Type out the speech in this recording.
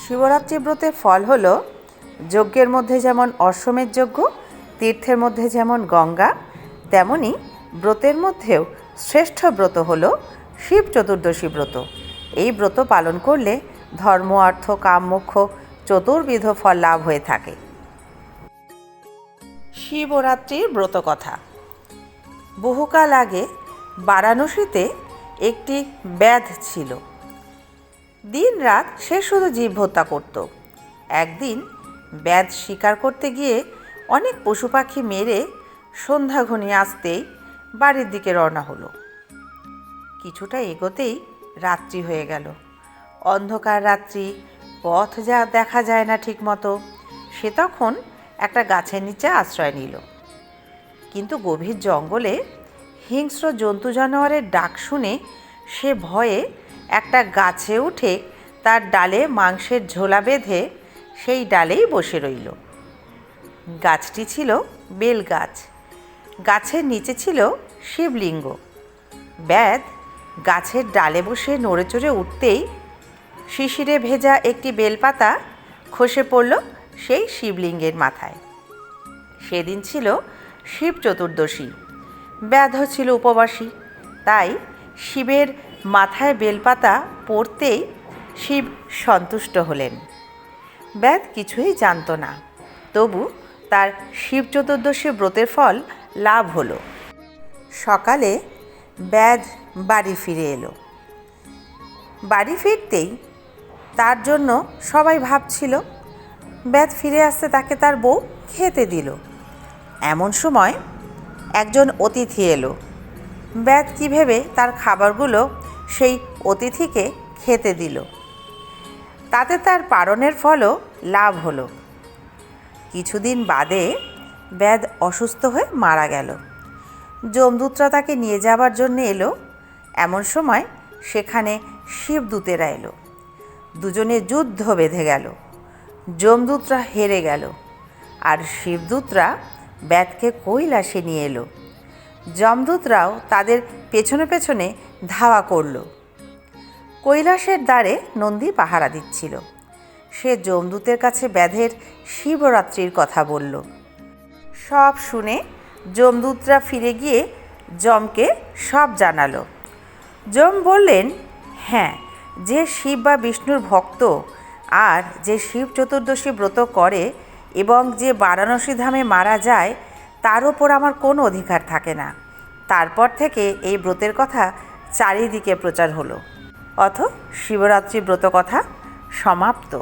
শিবরাত্রি ব্রতের ফল হল, যজ্ঞের মধ্যে যেমন অশ্বমেধ যজ্ঞ, তীর্থের মধ্যে যেমন গঙ্গা, তেমনি ব্রতের মধ্যেও শ্রেষ্ঠ ব্রত হল শিব চতুর্দশী ব্রত। এই ব্রত পালন করলে ধর্ম, অর্থ, কাম চতুর্বিধ ফল লাভ হয়ে থাকে। শিবরাত্রির ব্রত কথা। বহুকাল আগে বারাণসীতে একটি ব্যাধ ছিল। দিন রাত সে শুধু জীব হত্যা করত। একদিন ব্যাধ শিকার করতে গিয়ে অনেক পশু পাখি মেরে সন্ধ্যা ঘনিয়ে আসতেই বাড়ির দিকে রওনা হলো। কিছুটা এগোতেই রাত্রি হয়ে গেল। অন্ধকার রাত্রি, পথ যা দেখা যায় না ঠিকমতো, সে তখন একটা গাছের নিচে আশ্রয় নিল। কিন্তু গভীর জঙ্গলে হিংস্র জন্তু জানোয়ারের ডাক শুনে সে ভয়ে একটা গাছে উঠে তার ডালে মাংসের ঝোলা বেঁধে সেই ডালেই বসে রইল। গাছটি ছিল বেল গাছ। গাছের নিচে ছিল শিবলিঙ্গ। ব্যাধ গাছের ডালে বসে নড়ে চড়ে উঠতেই শিশিরে ভেজা একটি বেলপাতা খসে পড়ল সেই শিবলিঙ্গের মাথায়। সেদিন ছিল শিব চতুর্দশী। ব্যাধ ছিল উপবাসী। তাই শিবের মাথায় বেলপাতা পড়তেই শিব সন্তুষ্ট হলেন। ব্যাধ কিছুই জানতো না। তবু তার শিব চতুর্দশী ব্রতের ফল লাভ হলো। সকালে ব্যাধ বাড়ি ফিরে এলো। বাড়ি ফিরতেই তার জন্য সবাই ভাবছিল ব্যাধ ফিরে আসতে তাকে তার বউ খেতে দিল। এমন সময় একজন অতিথি এলো। ব্যাধ কী ভেবে তার খাবারগুলো সেই অতিথিকে খেতে দিল। তাতে তার পারণের ফলও লাভ হলো। কিছুদিন বাদে ব্যাধ অসুস্থ হয়ে মারা গেল। যমদূতরা তাকে নিয়ে যাবার জন্য এলো। এমন সময় সেখানে শিবদূতেরা এলো। দুজনে যুদ্ধ বেঁধে গেল। যমদূতরা হেরে গেল। আর শিবদূতরা ব্যাধকে কৈলাসে নিয়ে এলো। যমদূতরাও তাদের পেছনে পেছনে ধাওয়া করল। কৈলাসের দ্বারে নন্দী পাহারা দিচ্ছিল। সে যমদূতের কাছে ব্যাধের শিবরাত্রির কথা বলল। সব শুনে যমদূতরা ফিরে গিয়ে যমকে সব জানালো। যম বললেন হ্যাঁ যে শিব বা বিষ্ণুর ভক্ত আর যে শিব চতুর্দশী ব্রত করে এবং যে বারাণসী ধামে মারা যায় তার ওপর আমার কোনো অধিকার থাকে না। তারপর থেকে এই ব্রতের কথা চারিদিকে প্রচার হলো। অথ শিবরাত্রি ব্রত কথা সমাপ্ত।